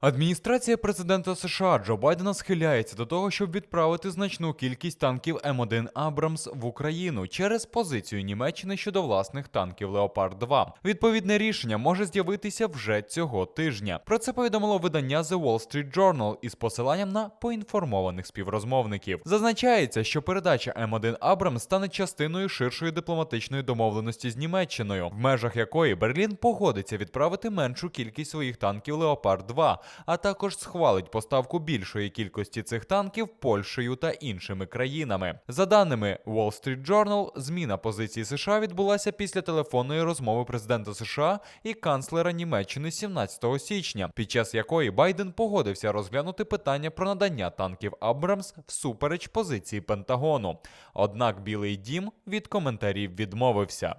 Адміністрація президента США Джо Байдена схиляється до того, щоб відправити значну кількість танків М1 Абрамс в Україну через позицію Німеччини щодо власних танків Леопард 2. Відповідне рішення може з'явитися вже цього тижня. Про це повідомило видання The Wall Street Journal із посиланням на поінформованих співрозмовників. Зазначається, що передача М1 Абрамс стане частиною ширшої дипломатичної домовленості з Німеччиною, в межах якої Берлін погодиться відправити меншу кількість своїх танків Леопард 2 а також схвалить поставку більшої кількості цих танків Польщею та іншими країнами. За даними Wall Street Journal, зміна позиції США відбулася після телефонної розмови президента США і канцлера Німеччини 17 січня, під час якої Байден погодився розглянути питання про надання танків Абрамс всупереч позиції Пентагону. Однак Білий Дім від коментарів відмовився.